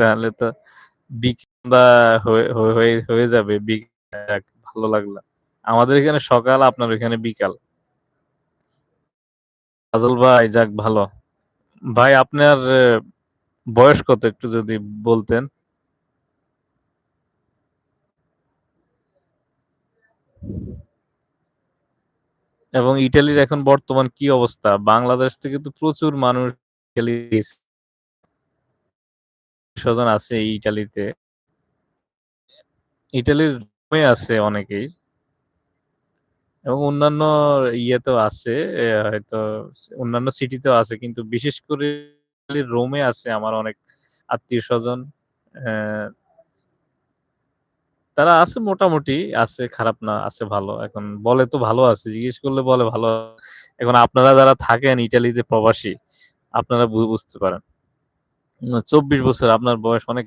তাহলে তো বিকেলটা হয়ে যাবে। ভালো লাগল। আমাদের এখানে সকাল, আপনার ওখানে বিকাল। ফাজল ভাই, যাক, ভালো। ভাই, আপনার বয়স কত একটু যদি বলতেন? এবং ইটালির এখন বর্তমান কি অবস্থা? বাংলাদেশ থেকে তো প্রচুর মানুষ ইটালি স্বজন আছে ইটালিতে ইটালির রোমে আছে অনেকেই এবং অন্যান্য ইয়েতেও আছে হয়তো অন্যান্য সিটিতেও আছে কিন্তু বিশেষ করে রোমে আছে আমার অনেক আত্মীয়-স্বজন। অ্যা তারা আছে মোটামুটি আছে খারাপ না, আছে ভালো। এখন বলে তো ভালো আছে। জিজ্ঞেস করলে বলে ভালো। এখন আপনারা যারা থাকেন ইটালিতে প্রবাসী, আপনারা বুঝতে পারেন। ২৪ বছর আপনার বয়স অনেক।